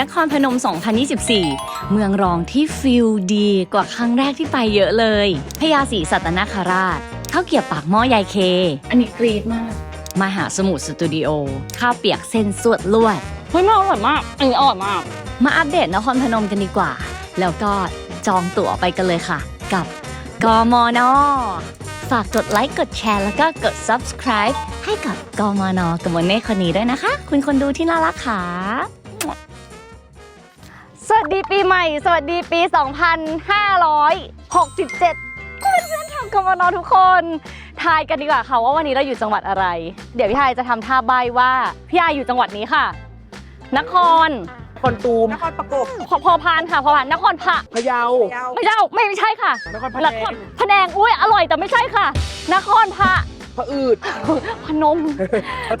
นครพนม 2024 เมืองรองที่ฟิลดีกว่าครั้งแรกที่ไปเยอะเลยพญาศรีสัตนคราชข้าวเกรียบปากหม้อยายเค อันนี้กรีดมาก มหาสมุทรสตูดิโอ ข้าวเปียกเส้นสวดลวดเฮ้ยมันอร่อยมาก อันนี้อร่อยมาก มาอัปเดตนครพนมกันดีกว่า แล้วก็จองตั๋วไปกันเลยค่ะ กับกมนฝากกดไลค์กดแชร์แล้วก็กด subscribe ให้กับกมนกับโมเน่คนนี้ด้วยนะคะ คุณคนดูที่น่ารักค่ะ สวัสดีปีใหม่ สวัสดีปี 2567เพื่อนๆชาวกมนทุกคน ทายกันดีกว่าค่ะว่าวันนี้เราอยู่จังหวัดอะไร เดี๋ยวพี่ไฮายจะทำท่าใบว่า พี่ไฮายอยู่จังหวัดนี้ค่ะ นคร คนตูมนครประกบพอพอพานค่ะพอพานนครพะ พะเยายาวไม่ใช่ไม่ไม่ใช่ค่ะนครพะนแนครงพะแนงอุ้ยอร่อยแต่ไม่ใช่ค่ะ นครพะ พะอืด พนม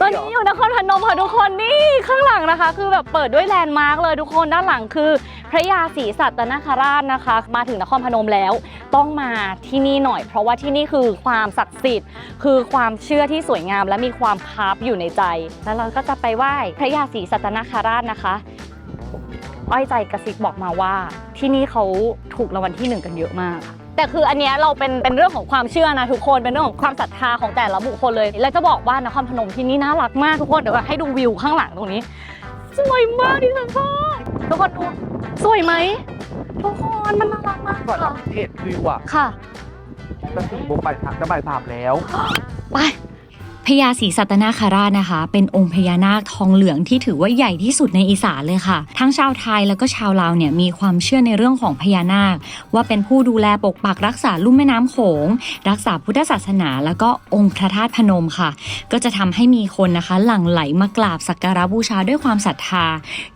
ตอนนี้อยู่นครพนมค่ะทุกคนนี่ข้างหลังนะคะ คือแบบเปิดด้วยแลนด์มาร์กเลยทุกคนด้านหลังคือ พระยาศรีสัตนคราชนะคะ มาถึงนครพนมแล้ว ต้องมาที่นี่หน่อย เพราะว่าที่นี่คือความศักดิ์สิทธิ์ คือความเชื่อที่สวยงาม และมีความคาบอยู่ในใจ แล้วเราก็จะไปไหว้พระยาศรีสัตนคราชนะคะอ้อยใจกระซิบบอกมาว่า ที่นี่เขาถูกรางวัลที่หนึ่งกันเยอะมากค่ะ แต่คืออันเนี้ยเราเป็นเป็นเรื่องของความเชื่อนะทุกคนเป็นเรื่องของความศรัทธาของแต่ละบุคคลเลยแล้วจะบอกว่านครพนมที่นี่น่ารักมากทุกคนเดี๋ยวให้ดูวิวข้างหลังตรงนี้สวยมากดิฉันชอบทุกคนดูสวยไหมทุกคนมันน่ารักมากก่อนค่ะเหตุวิวอะค่ะจะสี่โมงบ่ายสามจะบ่ายสามแล้ว ไป พญาศรีสัตนาคาราชนะคะ เป็นองค์พญานาคทองเหลืองที่ถือว่าใหญ่ที่สุดในอีสานเลยค่ะ ทั้งชาวไทยแล้วก็ชาวลาวเนี่ยมีความเชื่อในเรื่องของพญานาค ว่าเป็นผู้ดูแลปกปักรักษาลุ่มแม่น้ำโขง รักษาพุทธศาสนา แล้วก็องค์พระธาตุพนมค่ะ ก็จะทำให้มีคนนะคะ หลั่งไหลมากราบสักการะบูชาด้วยความศรัทธา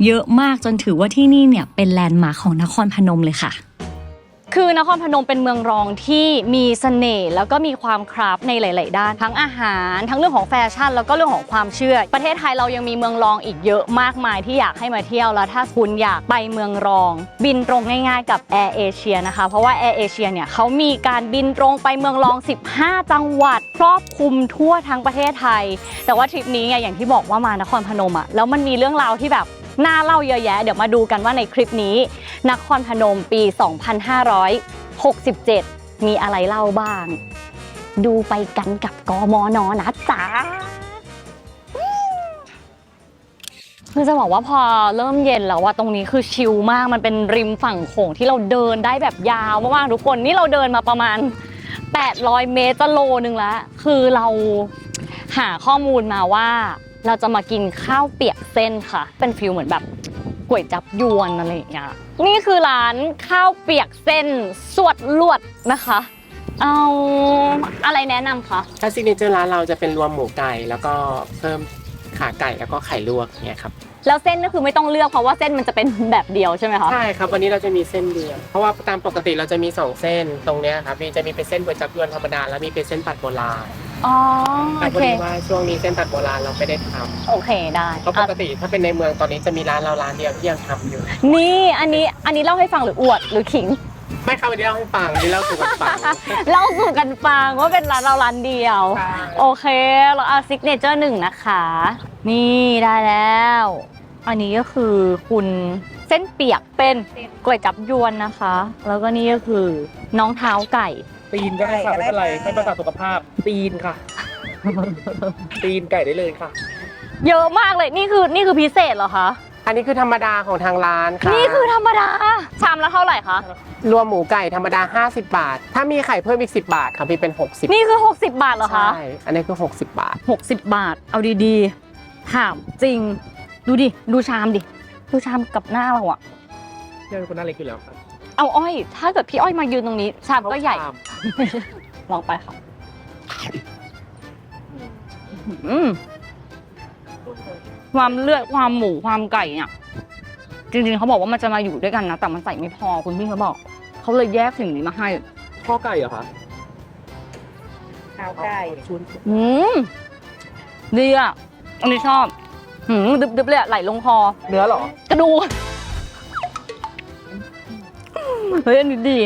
เยอะมากจนถือว่าที่นี่เนี่ยเป็นแลนด์มาร์คของนครพนมเลยค่ะ คือนครพนมเป็นเมืองรองที่มีเสน่ห์แล้วก็มีความคราฟในหลาย ๆ ด้าน ทั้งอาหาร ทั้งเรื่องของแฟชั่น แล้วก็เรื่องของความเชื่อ ประเทศไทยเรายังมีเมืองรองอีกเยอะมากมายที่อยากให้มาเที่ยวแล้วถ้าคุณอยากไปเมืองรอง บินตรงง่าย ๆ กับแอร์เอเชียนะคะ เพราะว่าแอร์เอเชียเนี่ยเขามีการบินตรงไปเมืองรอง 15 จังหวัด ครอบคลุมทั่วทั้งประเทศไทย แต่ว่าทริปนี้ไงอย่างที่บอกว่ามานครพนมอะแล้วมันมีเรื่องราวที่แบบ น่าเล่าเยอะแยะ เดี๋ยวมาดูกันว่าในคลิปนี้ นครพนมปี 2567 มีอะไรเล่าบ้าง ดูไปกันกับกมนนะจ๊ะคือจะบอกว่าพอเริ่มเย็นแล้วว่าตรงนี้คือชิลมากมันเป็นริมฝั่งโขงที่เราเดินได้แบบยาวมากๆทุกคนนี่เราเดินมาประมาณ 800 เมตรจะโลนึงแล้ว คือเราหาข้อมูลมาว่า เราจะมากินข้าวเปียกเส้นค่ะ เป็นฟิลเหมือนแบบก๋วยจับยวนอะไรอย่างเงี้ยนี่คือร้านข้าวเปียกเส้นสวดลวดนะคะ เอาอะไรแนะนำคะถ้าซิกเนเจอร์ร้านเราจะเป็นรวมหมูไก่แล้วก็เพิ่มขาไก่แล้วก็ไข่ลวกเนี่ยครับแล้วเส้นก็คือไม่ต้องเลือกเพราะว่าเส้นมันจะเป็นแบบเดียวใช่ไหมคะใช่ครับวันนี้เราจะมีเส้นเดียวเพราะว่าตามปกติเราจะมี 2 เส้นตรงเนี้ยครับมีจะมีเป็นเส้นก๋วยจับยวนธรรมดาแล้วมีเป็นเส้นปัดโบราณ อ๋อแต่โอพอเค ดีว่าช่วงนี้เส้นปัดโบราณเราไม่ได้ทโอเคได้ำเพราะปกติถ้าเป็นในเมืองตอนนี้จะมีร้านเราร้านเดียวที่ยังทำอยู่ นี่อันนี้อันนี้เล่าให้ฟังหรืออวดหรือขิง ไม่ครับวันนี้เล่าให้ฟังวันนี้เล่าสู่กันฟัง เล่าสู่กันฟังว่าเป็นร้านเราร้านเดียว ใช่ โอเค เราเอาซิกเนเจอร์หนึ่งนะคะ นี่ได้แล้ว อันนี้ก็คือคุณเส้นเปียกเป็นก๋วยจับยวนนะคะ แล้วก็นี่ก็คือน้องเท้าไก่ ตีนก็ได้ค่ะ ไม่เป็นไรไม่ประสาทสุขภาพ ตีนค่ะ ตีนไก่ได้เลยค่ะ เยอะมากเลยนี่คือนี่คือพิเศษเหรอคะ อันนี้คือธรรมดาของทางร้านค่ะนี่คือธรรมดา ชามละเท่าไหร่คะ รวมหมูไก่ธรรมดา 50 บาท ถ้ามีไข่เพิ่มอีก 10 บาทครับพี่เป็น 60นี่คือ 60 บาทเหรอคะ ใช่อันนี้คือ 60 บาท 60 บาท เอาดีๆ ถามจริง ดูดิ ดูชามดิ ดูชามกับหน้าเราอะเนี่ยเป็นคนน่าเล็กอยู่แล้วครับ เอาอ้อย ถ้าเกิดพี่อ้อยมายืนตรงนี้ชามก็ใหญ่ ลองไปค่ะอืมความเลือดความหมูความไก่เนี่ยจริงๆเขาบอกว่ามันจะมาอยู่ด้วยกันนะแต่มันใส่ไม่พอคุณพี่เขาบอกเขาเลยแยกสิ่งนี้มาให้ข้อไก่เหรอคะขาวไก่ชุนอืมดีอะอันนี้ชอบหืมดึบๆเลยอะไหลลงคอเนื้อเหรอกระดูก เฮ้ยอันนี้ดี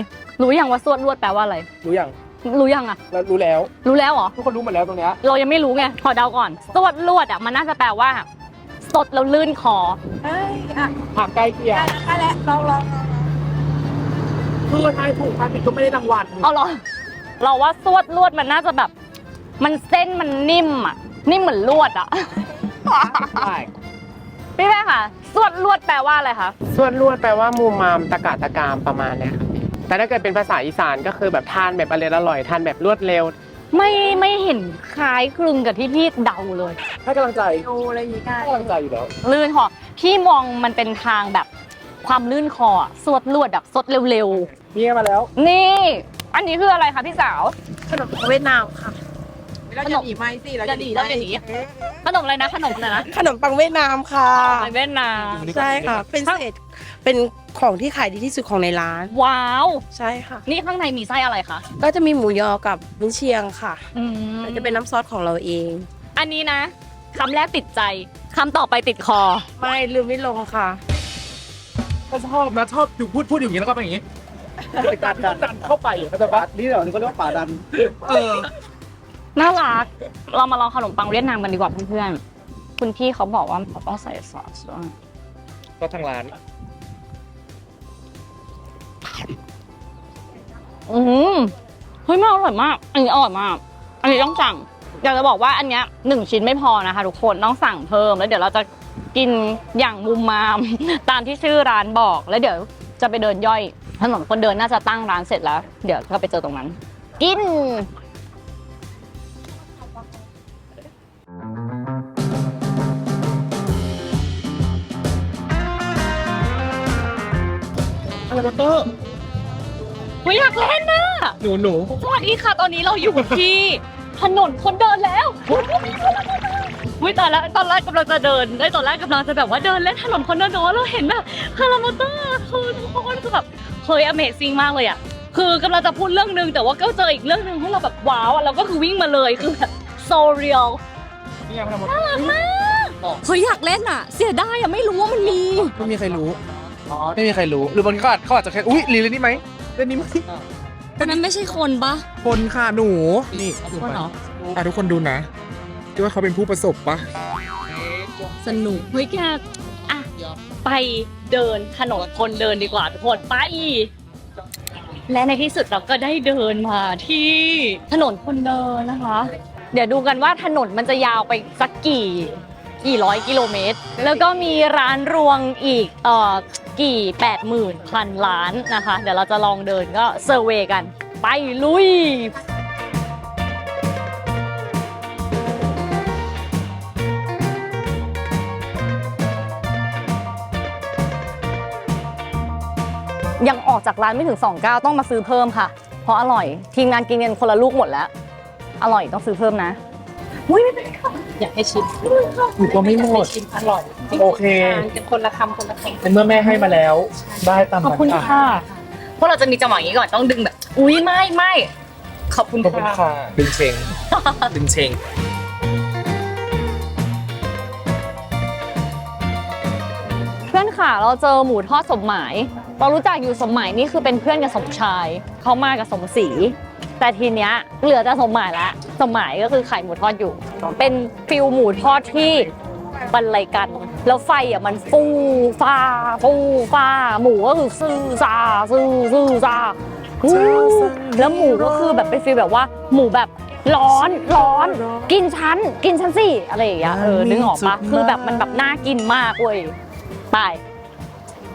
รู้ยังว่าสวดลวดแปลว่าอะไร รู้ยังรู้ยังอะเรารู้แล้ว รู้แล้วเหรอ ทุกคนรู้หมดแล้วตรงเนี้ยเรายังไม่รู้ไงขอเดาก่อนสวดลวดอะมันน่าจะแปลว่า สดแล้วลื่นคอเอ้ยอะผักใกล้เคียงได้แล้วได้แล้วลองลองคือทายถูกทายผิดก็ไม่ได้รางวัลเอาเหรอเราว่าสวดลวดมันน่าจะแบบ มันเส้นมันนิ่มอะนิ่มเหมือนลวดอะใช่พี่แม่ค่ะ สวดลวดแปลว่าอะไรคะส่วนลวดแปลว่ามูมามตะกาตะกามประมาณเนี้ยครับพี่แต่ถ้าเกิดเป็นภาษาอีสานก็คือแบบทานแบบอร่อยอร่อยทานแบบรวดเร็ว ไม่ไม่เห็นคล้ายคลึงกับที่พี่เดาเลย ให้กำลังใจดูอะไรอย่างงี้กันให้กำลังใจอยู่แล้ว ลื่นคอพี่มองมันเป็นทางแบบความลื่นคออะสวดลวดแบบสดเร็วมีมาแล้ว ๆ นี่ อันนี้คืออะไรคะพี่สาว ขนมเวียดนามค่ะ เราจะหนีไหมสิเราจะหนีเราจะหนีขนมอะไรนะ ขนมอะไรนะขนมปังเวียดนามค่ะในเวียดนามใช่ค่ะ เป็นเศษเป็นของที่ขายดีที่สุดของในร้าน ว้าว ใช่ค่ะ นี่ข้างในมีไส้อะไรคะก็จะมีหมูยอกับวินเชียงค่ะอืมแล้วจะเป็นน้ำซอสของเราเอง อันนี้นะคำแรกติดใจคำต่อไปติดคอ ไม่ลืมไม่ลงค่ะ ก็ชอบนะชอบอยู่พูดพูดอย่างนี้แล้วก็เป็นอย่างนี้เป็นการดันเข้าไปเข้าใจปะนี่เหรอนี่ก็เรียกว่าป่าดัน เออ น่ารัก เรามาลองขนมปังเวียดนามกันดีกว่าเพื่อนๆ คุณพี่เขาบอกว่าเขาต้องใส่ซอสด้วยก็ทางร้าน อืมเฮ้ยมันอร่อยมาก อันนี้อร่อยมาก อันนี้ต้องสั่ง อยากจะบอกว่าอันเนี้ยหนึ่งชิ้นไม่พอนะคะทุกคนต้องสั่งเพิ่มแล้วเดี๋ยวเราจะกินอย่างมุมมาม ตามที่ชื่อร้านบอกแล้วเดี๋ยวจะไปเดินย่อยถนนคนเดินน่าจะตั้งร้านเสร็จแล้ว เดี๋ยวก็ไปเจอตรงนั้น กิน อะไรมาเตอร์เฮ้ยอยากเล่นนะหนูหนูสวัสดีค่ะตอนนี้เราอยู่ที่ถนนคนเดินแล้ววิตอนแรกตอนแรกกำลังจะเดินได้ยตอนแรกกำลังจะแบบว่าเดินเล่นถนนคนเดินเนอะเราเห็นแบบพารามอเตอร์คือทุกคนคือแบบเฮ้ย Amazing มากเลยอะคือกำลังจะพูดเรื่องนึงแต่ว่าก็เจออีกเรื่องนึงให้เราแบบว้าวอะเราก็คือวิ่งมาเลยคือแบบ so real นี่ยังไม่ทำหมดเฮ้ยอยากเล่นอะ เสียดายอะไม่รู้ว่ามันมีไม่มีใครรู้ ไม่มีใครรู้หรือบางทีเขาอาจเขาอาจจะแค่อุ้ยลีเล่นนี่ไหมเล่นนี่ไหมแต่นั้นไม่ใช่คนปะคนค่ะหนูนี่คนเหรออะทุกคนดูนะคิดว่าเขาเป็นผู้ประสบปะสนุกเฮ้ยแกอะไปเดินถนนคนเดินดีกว่าทุกคนไปและในที่สุดเราก็ได้เดินมาที่ถนนคนเดินนะคะ เดี๋ยวดูกันว่าถนนมันจะยาวไปสักกี่ กี่ร้อยกิโลเมตร แล้วก็มีร้านรวงอีกเอ่อกี่แปดหมื่นพันล้านนะคะ เดี๋ยวเราจะลองเดินก็เซอร์เวย์กัน ไปลุยยังออกจากร้านไม่ถึง2ก้าวต้องมาซื้อเพิ่มค่ะ เพราะอร่อย ทีมงานกินกันคนละลูกหมดแล้ว อร่อยต้องซื้อเพิ่มนะ อุ้ยไม่เป็นไรค่ะอยากให้ชิมหนูก็ไม่หมด ชิมอร่อยโอเคเป็นคนละคำคนละคำในเมื่อแม่ให้มาแล้ว ได้ตามขอบคุณนั้นค่ะพวกเราจะมีจังหวะอย่างนี้ก่อนต้องดึงแบบ อุ้ยไม่ไม่ขอบคุณขอบคุณค่ะ ค่ะดึงเชงดึงเชงเพื่อนค่ะเราเจอหมูทอดสมหมาย เรารู้จักอยู่สมหมายนี่คือเป็นเพื่อนกับสมชาย เขามากับสมศรี แต่ทีเนี้ยเหลือแต่สมหมายละ สมหมายก็คือขายหมูทอดอยู่ เป็นฟิลหมูทอดที่บรรลัยกัน แล้วไฟอะมันฟูฟ้าฟูฟ้าหมูก็คือซื่อซาซื่อซื่อซาอู้แล้วหมูก็คือแบบเป็นฟีลแบบว่า หมูแบบร้อนร้อน กินชั้น กินชั้นสิอะไรอย่างเงี้ยเออนึกออกปะคือแบบมันแบบน่ากินมากเว้ยไป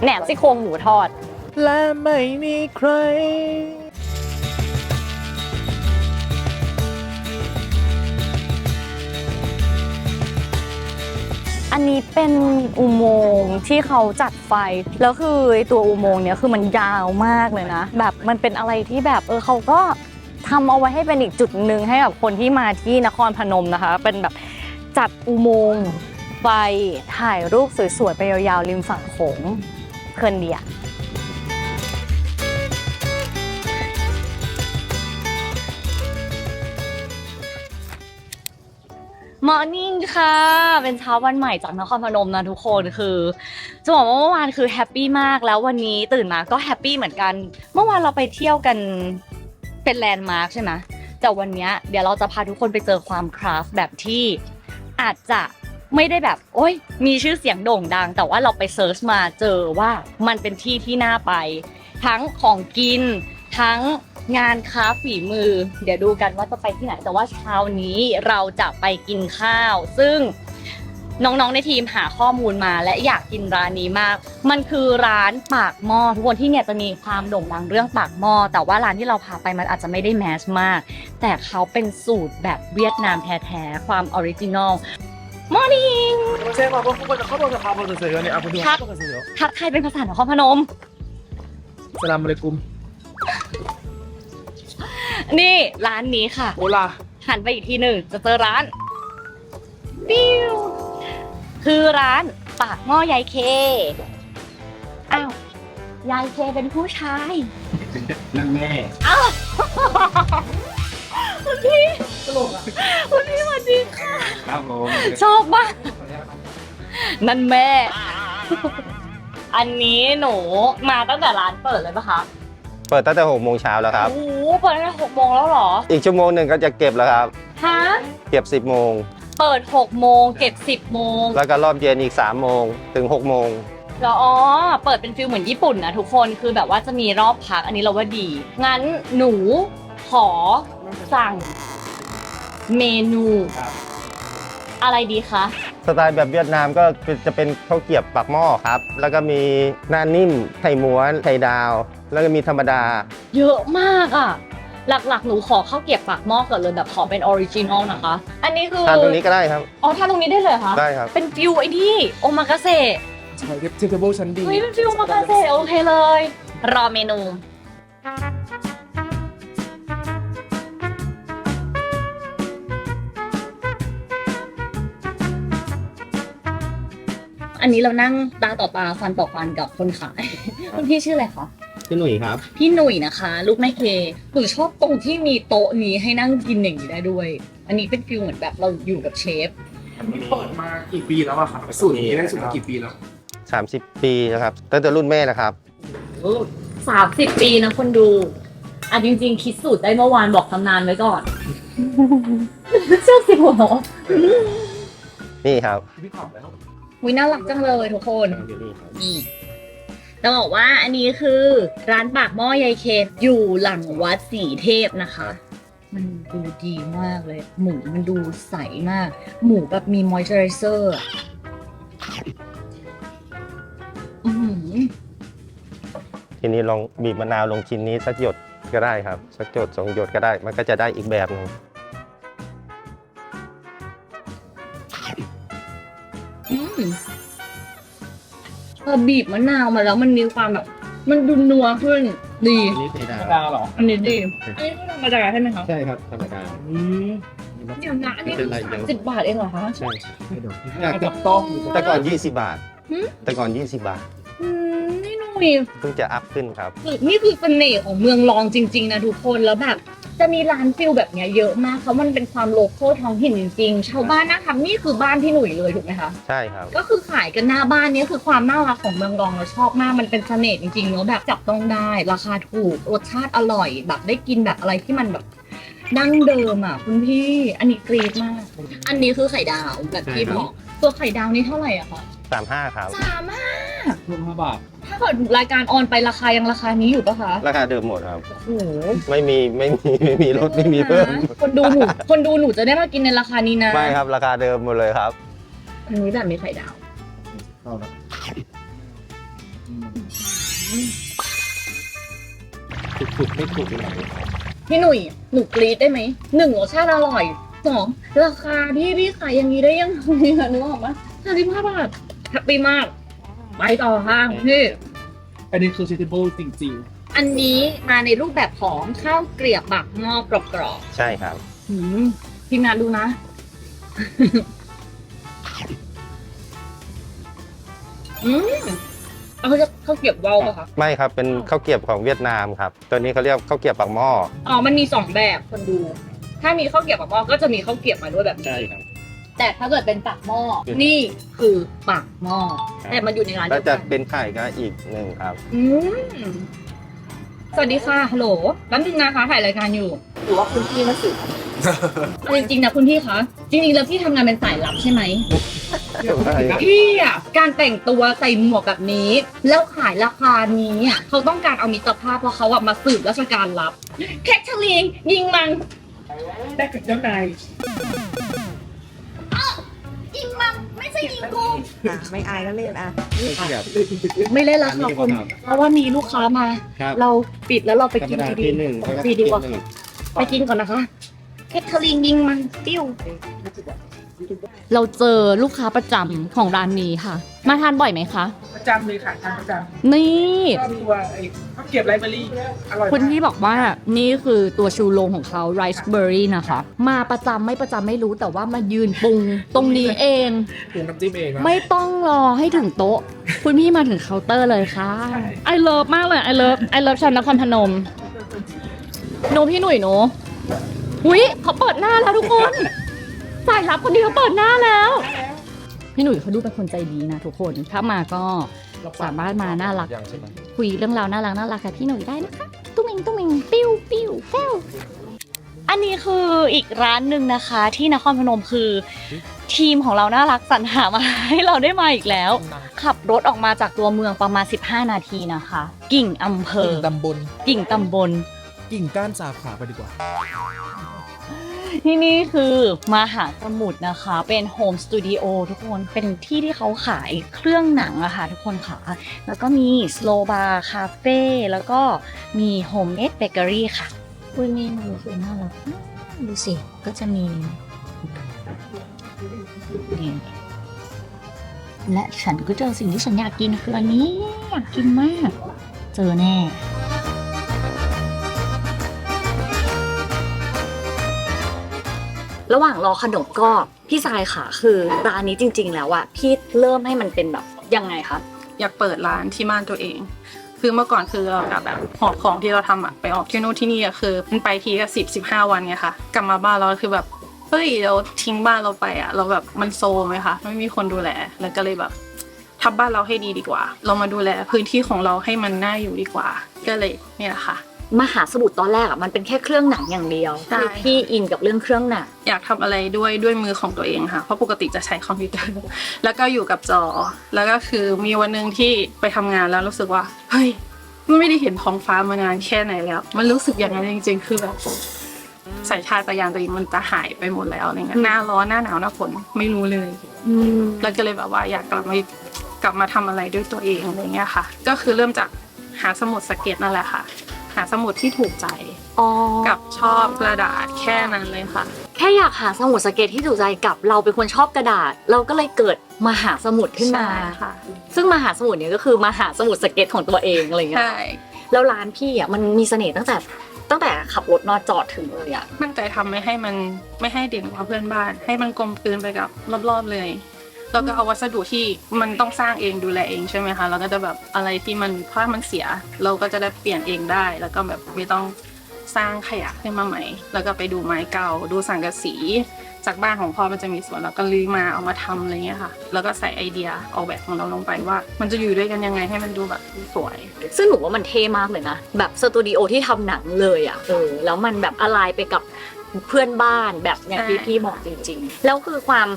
แหนมซี่โครงหมูทอด และไม่มีใคร อันนี้เป็นอุโมงค์ที่เขาจัดไฟ แล้วคือตัวอุโมงค์เนี้ยคือมันยาวมากเลยนะ แบบมันเป็นอะไรที่แบบเออเขาก็ทำเอาไว้ให้เป็นอีกจุดหนึ่งให้กับคนที่มาที่นครพนมนะคะ เป็นแบบจัดอุโมงค์ไฟถ่ายรูปสวยๆไปยาวๆริมฝั่งโขงเพลินดีย มอร์นิ่งค่ะ เป็นเช้าวันใหม่จากนครพนมนะทุกคนคือจะบอกว่าเมื่อวานคือแฮปปี้มากแล้ววันนี้ตื่นมาก็แฮปปี้เหมือนกัน เมื่อวานเราไปเที่ยวกันเป็นแลนด์มาร์คใช่ไหมแต่วันนี้เดี๋ยวเราจะพาทุกคนไปเจอความคราฟแบบที่อาจจะไม่ได้แบบ โอ้ย มีชื่อเสียงโด่งดัง แต่ว่าเราไปเซิร์ชมาเจอว่ามันเป็นที่ที่น่าไป ทั้งของกิน ทั้ง งานค้าฝีมือ เดี๋ยวดูกันว่าจะไปที่ไหน แต่ว่าเช้านี้เราจะไปกินข้าว ซึ่งน้องๆ ในทีมหาข้อมูลมาและอยากกินร้านนี้มาก มันคือร้านปากหม้อทุกคนที่เนี่ยจะมีความโด่งดังเรื่องปากหม้อแต่ว่าร้านที่เราพาไปมันอาจจะไม่ได้แมสมาก แต่เขาเป็นสูตรแบบเวียดนามแท้ๆ ความออริจินอลมอร์นิ่งเชฟบอกว่าพวกเจะเข้าโรงแรมเราจะเสียเนี่ยเอาไปดูทักทักใครเป็นภาษาของพนมสลามอะลัยกุม นี่ร้านนี้ค่ะ โอลาหันไปอีกทีหนึ่งจะเจอร้านปิ้วคือร้านปากหม้อยายเค อ้าว ยายเคเป็นผู้ชายนั่งแม่อ้าคุณพี่ตลกอะคุณพี่สวัสดีค่ะครับผมชอบมากนั่นแม่ อันนี้หนูมาตั้งแต่ร้านเปิดเลยปะคะ เปิดตั้งแต่6โมงเช้าแล้วครับ โอ้โหเปิดตั้งแต่หกโมงแล้วเหรออีกชั่วโมงหนึ่งก็จะเก็บแล้วครับ ฮะเก็บ 10โมง เปิดหกโมงเก็บสิบโมงแล้วก็รอบเย็นอีก3โมงถึง6โมงแล้วอ๋อเปิดเป็นฟิลเหมือนญี่ปุ่นนะทุกคนคือแบบว่าจะมีรอบพักอันนี้เราว่าดี งั้นหนูขอสั่งเมนูอะไรดีคะ สไตล์แบบเวียดนามก็จะเป็นข้าวเกรียบปากหม้อครับ แล้วก็มีหน้านิ่มไข่ม้วนไข่ดาว แล้วก็มีธรรมดา เยอะมากอะ หลักๆ หนูขอข้าวเกรียบปากหม้อก่อนเลยแบบขอเป็นออริจินอลนะคะ อันนี้คือทานตรงนี้ก็ได้ครับ อ๋อทานตรงนี้ได้เลยเหคะได้ครับ เป็นฟิวไอ้นี่โอมากาเสะใช่เทียบเทเบิลชั้นดีเฮ้ยเป็นฟิวโอมากาเสะโอเคเลย รอเมนูอันนี้เรานั่งตาต่อตาฟันต่อฟันกับคนขาย คุณพี่ชื่ออะไรคะ พี่หนุ่ยครับ พี่หนุ่ยนะคะ ลูกแม่เคหนูชอบตรงที่มีโต๊ะนี้ให้นั่งกินอย่างนี้ได้ด้วย อันนี้เป็นฟิลเหมือนแบบเราอยู่กับเชฟเปิดมากี่ปีแล้วอะครับสูตรนี้ได้สูตรมากี่ปีแล้ว30 ปีนะครับตั้งแต่รุ่นแม่นะครับสามสิบปีนะคนดูอะจริง ๆ คิดสูตรได้เมื่อวานบอกตำนานไว้ก่อนเชื่อสิหัวเราะนี่ครับพี่ถามแล้ววิน่ารักจังเลยทุกคนอยู่นี่ครับนี่ จะบอกว่าอันนี้คือร้านปากหม้อยายเคนอยู่หลังวัดสีเทพนะคะ มันดูดีมากเลย หมูมันดูใสมาก หมูแบบมีมอยเจอไรเซอร์อือหือทีนี้ลองบีบมะนาวลงชิ้นนี้สักหยดก็ได้ครับ สักหยดสองหยดก็ได้ มันก็จะได้อีกแบบหนึงอืม พอบีบมะนาวมาแล้วมันมีความแบบ มันดูนัวขึ้นดี นี่ธรรมดาดาเหรอ อันนี้ดี อันนี้คือธรรมดาใช่ไหมคะใช่ครับธรรมดาอืมเดี๋ยวนะอันนี้ไม่เป็นไรเดี๋ยวสิบบาทเองเหรอคะ ใช่อยากจับต้องแต่ก่อน 20 บาท หืม แต่ก่อน 20 บาทอืมนี่หนุ่ ยเพิ่งจะอัพขึ้นครับคือนี่คือเสน่ห์ของเมืองรองจริง ๆ นะทุกคนแล้วแบบ จะมีร้านฟิลแบบเนี้ยเยอะมากเพราะมันเป็นความโลโก้ท้องถิ่นจริงๆชาวบ้านนะคะนี่คือบ้านพี่หนุ่ยเลยถูกไหมคะ ใช่ครับ ก็คือขายกันหน้าบ้านนี่คือความน่ารักของเมืองรองเราชอบมากมันเป็นเสน่ห์จริงๆเนาะแบบจับต้องได้ ราคาถูกรสชาติอร่อยแบบได้กินแบบอะไรที่มันแบบดั้งเดิมอะคุณพี่อันนี้กรีดมาก อันนี้คือไข่ดาวแบบที่ใช่ครับบอกตัวไข่ดาวนี่เท่าไหร่อะคะ35ครับสามห้า รวมห้าบาทถ้า เกิดรายการออนไปราคายังราคานี้อยู่ปะคะราคาเดิมหมดครับ โอ้โหไม่มีไม่มีไม่มีลดไม่มีเพิ่มคนดูหนูคนดูหนูจะได้มากินในราคานี้นะไม่ครับราคาเดิมหมดเลยครับ อันนี้แบบมีไข่ดาวถูกๆไม่ถูกที่ไหนพี่หนุ่ยหนูกรีดได้ไหมหนึ่งรสชาติอร่อยสองราคาที่พี่ขายอย่างนี้ได้ยังไงอะนึกออกปะสามสิบห้าบาทแฮปปี้มาก ไปต่อค่ะพี่ อันนี้คือเชติโบจริงอันนี้มาในรูปแบบของข้าวเกรียบบักหม้อกรอบใช่ครับ ๆหืมทีมงานดูนะ อืมเอาเขาจะข้าวเกรียบเวาวปะคะ ไม่ครับเป็นข้าวเกรียบของเวียดนามครับ ตัวนี้เขาเรียกข้าวเกรียบปากหม้อ อ๋อ มันมีสองแบบคนดู ถ้ามีข้าวเกรียบปากหม้อก็จะมีข้าวเกรียบมาด้วยแบบนี้ ใช่ครับ แต่ถ้าเกิดเป็นปากหม้อ นี่คือปากหม้อครับแต่มันอยู่ในร้านแล้วเดียวจะกันเป็นไข่ก็อีกหนึ่งครับ อืมสวัสดีค่ะ ฮัลโหลแป๊บนึงนะคะ ถ่ายรายการอยู่ หรือว่าคุณพี่มาสื่อๆจริงๆนะคุณพี่คะ จริงๆ แล้วพี่ทำงานเป็นสายลับใช่ไหมใช่ครับพี่อะ การแต่งตัวใส่หมวกแบบนี้ แล้วขายราคานี้อะเขาต้องการเอามิตรภาพเพราะเขาอะมาสืบราชการลับ แคทเธอรีนยิงมัน ได้กับเจ้านายยิ มันไม่ใช่ยิงกูไม่อายก็เล่นอะไม่เล่นแล้วค่ะคุณเพราะว่ามีลูกค้ามา ครับเราปิดแล้วเราไปกินทีที่ดีหนึ่งฟรีดีกว่าไปกินก่อนนะคะแคทเธอรีนยิงมันปิ้ว เราเจอลูกค้าประจำของร้านนี้ค่ะ มาทานบ่อยไหมคะ ประจำเลยค่ะทานประจำนี่ชอบตัวไอ้ข้าวเกรียบไรเบอรี่อร่อยคุณมากพี่บอกว่านี่คือตัวชูโรงของเขาไรซ์เบอร์รี่นะคะ มาประจำไม่ประจำไม่รู้แต่ว่ามายืนปรุงตรงนี้เอง ปรุงน้ำจิ้มเองนะ ไม่ต้องรอให้ถึงโต๊ะ คุณพี่มาถึงเคาน์เตอร์เลยค่ะไอเลิฟมากเลยไอเลิฟไอเลิฟชันนครพนมหนูพี่หนุ่ยหนูอุ้ยเขาเปิดหน้าแล้วทุกคน สายลับคนนี้เขาเปิดหน้าแล้ว พี่หนุ่ยเขาดูเป็นคนใจดีนะทุกคน ถ้ามาก็สามารถมาน่ารักคุยเรื่องราวน่ารักน่ารักกับพี่หนุ่ยได้นะคะ ตุ้มิงตุ้มิงปิ้วปิ้วแก้วอันนี้คืออีกร้านหนึ่งนะคะ ที่นครพนมคือ ทีมของเราน่ารักสรรหามาให้เราได้มาอีกแล้ว ขับรถออกมาจากตัวเมืองประมาณ 15 นาทีนะคะ กิ่งอำเภอ ตำบลกิ่งตำบล กิ่งก้านสาขาไปดีกว่า ที่นี่คือมาหาสมุทรนะคะ เป็นโฮมสตูดิโอทุกคน เป็นที่ที่เขาขายเครื่องหนังอะค่ะทุกคนค่ะ แล้วก็มีสโลบาร์คาเฟ่แล้วก็มีโฮมเมดเบเกอรี่ค่ะอุ้ยเมนูคือน่ารักดูสิ ก็จะมี และฉันก็เจอสิ่งที่ฉันอยากกินคืออันนี้อยากกินมาก เจอแน่ ระหว่างรอขนมก็พี่ทรายค่ะ คือร้านนี้จริง ๆ แล้วอะพี่เริ่มให้มันเป็นแบบยังไงคะอยากเปิดร้านที่บ้านตัวเอง คือเมื่อก่อนคือเราจะแบบหอบของที่เราทำอะไปออกที่นู่นที่นี่อะคือมันไปทีก็สิบสิบห้าวันไงค่ะกลับมาบ้านเราคือแบบเฮ้ยเราทิ้งบ้านเราไปอะเราแบบมันโซมไหมคะไม่มีคนดูแลแล้วก็เลยแบบทำบ้านเราให้ดีดีกว่า เรามาดูแลพื้นที่ของเราให้มันน่าอยู่ดีกว่า ก็เลยเนี่ยแหละค่ะ มหาสมุทรตอนแรกอะมันเป็นแค่เครื่องหนังอย่างเดียวใช่ คือพี่อินกับเรื่องเครื่องหนังอยากทำอะไรด้วยด้วยมือของตัวเองค่ะ เพราะปกติจะใช้คอมพิวเตอร์ แล้วก็อยู่กับจอ แล้วก็คือมีวันหนึ่งที่ไปทำงานแล้วรู้สึกว่า เฮ้ย มันไม่ได้เห็นท้องฟ้ามานานแค่ไหนแล้ว มันรู้สึกอย่างนั้นจริง ๆ คือแบบสายชาตยานตัวเองมันจะหายไปหมดแล้วอะไรเงี้ยหน้าร้อนหน้าหนาวหน้าฝนไม่รู้เลยแล้วก็เลยแบบว่าอยากกลับมากลับมาทำอะไรด้วยตัวเองอะไรเงี้ยค่ะ ก็คือเริ่มจากหาสมุดสเก็ตนั่นแหละค่ะ หาสมุดที่ถูกใจ อ๋อกับชอบกระดาษแค่นั้นเลยค่ะ แค่อยากหาสมุดสเก็ตที่ถูกใจกับเราเป็นคนชอบกระดาษ เราก็เลยเกิดมหาสมุดขึ้นมา ใช่ค่ะซึ่งมหาสมุดเนี่ยก็คือมหาสมุดสเก็ตของตัวเองอะไรเงี้ย ใช่แล้วร้านพี่อะมันมีเสน่ห์ตั้งแต่ตั้งแต่ขับรถมาจอดถึงเลยอะตั้งใจทำไม่ให้มันไม่ให้เด่นกว่าเพื่อนบ้าน ให้มันกลมกลืนไปกับรอบๆเลย แล้วก็เอาวัสดุที่มันต้องสร้างเองดูแลเองใช่ไหมคะเราก็จะแบบอะไรที่มันถ้ามันเสีย เราก็จะได้เปลี่ยนเองได้ แล้วก็แบบไม่ต้องสร้างขยะขึ้นมาใหม่ แล้วก็ไปดูไม้เก่า ดูสังกะสี จากบ้านของพ่อมันจะมีสวนเราก็ลื้อมาเอามาทำอะไรเงี้ยค่ะ แล้วก็ใส่ไอเดียออกแบบของเราลงไปว่า มันจะอยู่ด้วยกันยังไงให้มันดูแบบสวย ซึ่งหนูว่ามันเท่มากเลยนะ แบบสตูดิโอที่ทำหนังเลยอะเออแล้วมันแบบอะไรไปกับ เพื่อนบ้านแบบอย่างที่ใช่พี่บอกจริงๆ แล้วคือความ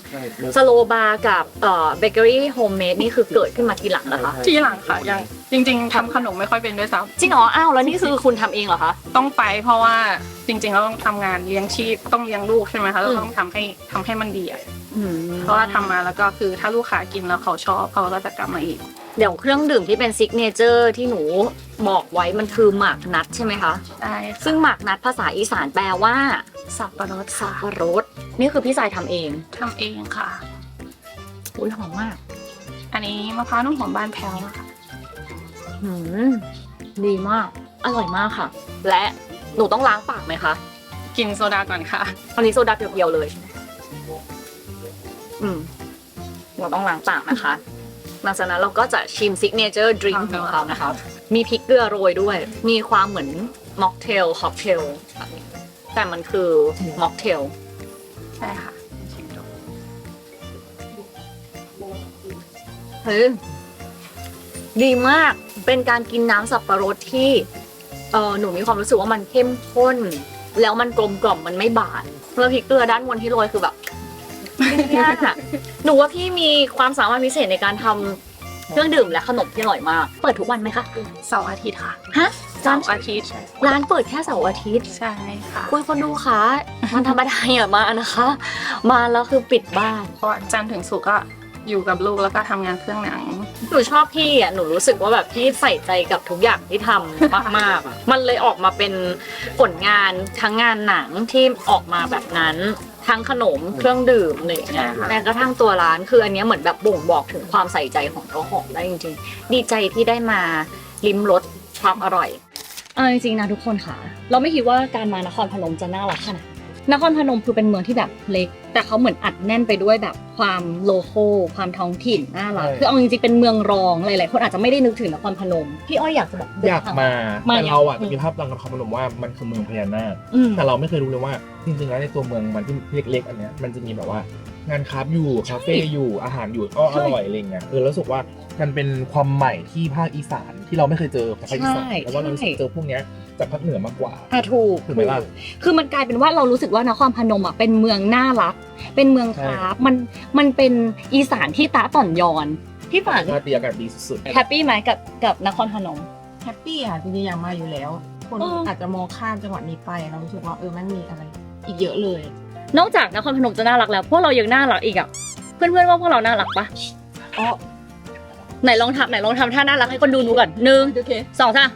สโลบาร์กับเอ่อเบเกอรี่โฮมเมดนี่คือเกิดขึ้นมาทีหลังนะคะ ที่หลังค่ะยังจริง ๆทำขนมไม่ค่อยเป็นด้วยซ้ำจริงเหรออ้าวแล้วนี่คือคุณทำเองเหรอคะต้องไปเพราะว่าจริงๆเราต้องทำงานเลี้ยงชีพต้องเลี้ยงลูกใช่ไหมคะเราต้องทำให้ทำให้มันดีอะเพราะว่าทำมาแล้วก็คือถ้าลูกค้ากินแล้วเขาชอบเขาก็จะกลับมาอีกเดี๋ยวเครื่องดื่มที่เป็นซิกเนเจอร์ที่หนูบอกไว้มันคือหมากนัดใช่ไหมคะได้ซึ่งหมากนัดภาษาอีสานแปลว่า สับปะรดสัค่ะบปะรดนี่คือพี่สายทำเอง ทำเองค่ะ อุ้ยหอมมากอันนี้มะพร้าวน้ำหอมบานแพ้วนะคะหืมดีมาก อร่อยมากค่ะ และหนูต้องล้างปากไหมคะ กินโซดาก่อนค่ะอันนี้โซดาเพียวๆเลย อืม เราต้องล้างปากนะคะ หลังจากนั้นเราก็จะชิมซิกเนเจอร์ดริงก์ของเขานะคะ มีพริกเกลือโรยด้วย มีความเหมือนม็อกเทลค็อกเทลแบบนี้ แต่มันคือม็อกเทลใช่ค่ะเฮ้ยดีมากเป็นการกินน้ำสับปะรดที่เออหนูมีความรู้สึกว่ามันเข้มข้น แล้วมันกลมกล่อมมันไม่บาดรแล้วพริกเกลือด้านบนที่โรยคือแบบเนี่ยอะหนูว่าพี่มีความสามารถพิเศษในการทำเครื่องดื่มและขนมที่อร่อยมาก เปิดทุกวันไหมคะเสาร์อาทิตย์ค่ะ ฮะ เสาร์อาทิตย์ ร้านเปิดแค่เสาร์อาทิตย์ใช่ค่ะคุณคนดูคะมันธรรมดาอย่ามานะคะ มาแล้วคือปิดบ้านเพราะว่าจันทร์ถึงศุกร์ก็อยู่กับลูกแล้วก็ทำงานเครื่องหนัง หนูชอบพี่อะหนูรู้สึกว่าแบบพี่ใส่ใจกับทุกอย่างที่ทำมากๆอะมันเลยออกมาเป็นผลงานทั้งงานหนังที่ออกมาแบบนั้น ทั้งขนมเครื่องดื่มอะไรอย่างเงี้ยใช่ค่ะ แม้กระทั่งตัวร้านคืออันเนี้ยเหมือนแบบบ่งบอกถึงความใส่ใจของเจ้าของได้จริงๆ ดีใจที่ได้มาลิ้มรสความอร่อย เอาจริงๆนะทุกคนค่ะ เราไม่คิดว่าการมานครพนมจะน่ารักขนาดนี้นครพนมคือเป็นเมืองที่แบบเล็กแต่เขาเหมือนอัดแน่นไปด้วยแบบความโลโก้ความท้องถิ่นน่ารักใช่ คือเอาจริงๆเป็นเมืองรองหลายๆคนอาจจะไม่ได้นึกถึงนครพนมพี่อ้อยอยากจะแบบเดินอยากทง มามาแต่ยังเราอะอืจะมมีภาพลังกับคำพนมว่ามันคือเมืองพญานาคอืม แต่เราไม่เคยรู้เลยว่าจริงๆแล้วในตัวเมืองมันที่เล็กๆอันเนี้ยมันจะมีแบบว่างานคราฟต์อยู่คาเฟ่อยู่อาหารอยู่ก็อร่อยอะไรเงี้ยเออแล้วรู้สึกว่ามันเป็นความใหม่ที่ภาคอีสานที่เราไม่เคยเจอของภาคอีสานใช่แล้วว่าเรารู้สึกเจอพวกเนี้ยจากภาคเหนือมากกว่า อะถูกถูกไหมล่ะ คือมันกลายเป็นว่าเรารู้สึกว่านครพนมอะเป็นเมืองน่ารักเป็นเมืองคราฟต์มันมันเป็นอีสานที่ตาต่อนยอนพี่ฝันอากาศดีอากาศดีสุดๆแฮปปี้ไหมกับกับนครพนมแฮปปี้ค่ะจริงๆอยากมาอยู่แล้ว คนเออออาจจะมองข้ามจังหวัดนี้ไปเรารู้สึกว่าเออมันมีอะไร อีกเยอะเลย นอกจากนครพนมจะน่ารักแล้วพวกเรายังน่ารักอีกอะเพื่อนๆว่าพวกเราน่ารักปะอ๋อไหนลองทำไหนลองทำท่าน่ารักให้คนดูดูก่อนหนึ่งโอเคสองสาม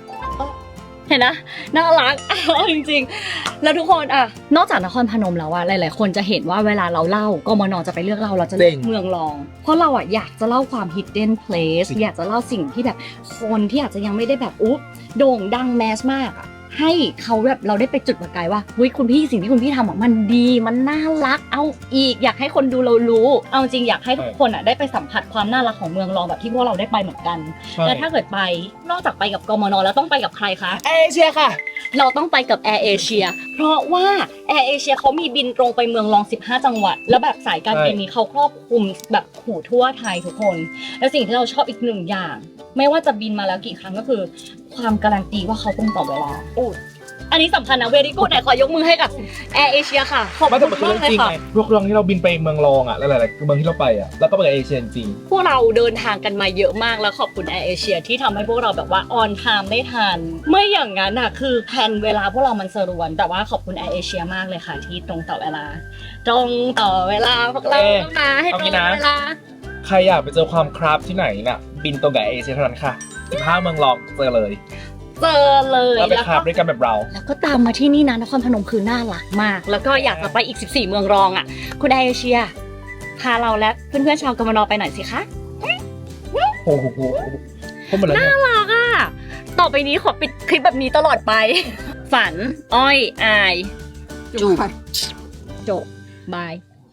เห็นนะน่ารักจริงๆ แล้วทุกคนอะ นอกจากนครพนมแล้วอะหลาย ๆ คนจะเห็นว่าเวลาเราเล่ากมนจะไปเลือกเล่าเราจะเลือกจริง เมืองรอง เพราะเราอะอยากจะเล่าความ hidden place อยากจะเล่าสิ่งที่แบบคนที่อาจจะยังไม่ได้แบบอุ๊บโด่งดังแมสมากอะ ให้เขาแบบเราได้ไปจุดประกายว่าเฮ้ยคุณพี่สิ่งที่คุณพี่ทำอะมันดีมันน่ารักเอาอีก อยากให้คนดูเรารู้ เอาจริงอยากให้ทุกคนอะได้ไปสัมผัสความน่ารักของเมืองรองแบบที่พวกเราได้ไปเหมือนกันแล้วถ้าเกิดไปนอกจากไปกับกมนแล้วต้องไปกับใครคะ เอเชียค่ะ เราต้องไปกับ Air Asia เพราะว่า Air Asia เขามีบินตรงไปเมืองรอง 15 จังหวัด แล้วแบบสายการบินนี้เขาครอบคลุมแบบหูทั่วไทยทุกคน แล้วสิ่งที่เราชอบอีกหนึ่งอย่าง ไม่ว่าจะบินมาแล้วกี่ครั้งก็คือ ความการันตีว่าเขาตรงต่อเวลาโอ้อันนี้สำคัญนะเวรี่กูดไหนขอยกมือให้กับ Air Asia ค่ะ ขอบไม่คุแต่ณมันคือมาเรื่กองเลยจริงค่ะ ไงพวกเรื่องที่เราบินไปเมืองรองอะ แล้วหลายๆเมืองที่เราไปอะ แล้วก็ไปกับเอเชียจริง พวกเราเดินทางกันมาเยอะมากแล้วขอบคุณ Air Asia ที่ทำให้พวกเราแบบว่า on time ได้ทันไม่อย่างนั้นอะคือแผนเวลาพวกเรามันสรวน แต่ว่าขอบคุณ Air Asia มากเลยค่ะ ที่ตรงต่อเวลา ตรงต่อเวลาพวกเราเอ๊ะต้องมาให้ตรงเอางี้นะ เวลา ใครอยากไปเจอความคราฟต์ที่ไหนน่ะ บินตรงกับเอเชียเท่านั้นค่ะ15เมืองรองเจอเลย เจอเลยแล้วไปแล้วคราก็ฟต์ด้วยกันแบบเรา แล้วก็ตามมาที่นี่นะนครพนมคือน่ารักมาก แล้วก็อยากจะไปอีก 14 เมืองรองอะ คุณ Air Asia พาเราและเพื่อนๆชาวกมนไปหน่อยสิคะโอ้โหพูดหมดแล้วเนี่ยน่ารักอะ ต่อไปนี้ขอปิดคลิปแบบนี้ตลอดไป ฝัน อ้อย อายจุ๊บจบบาย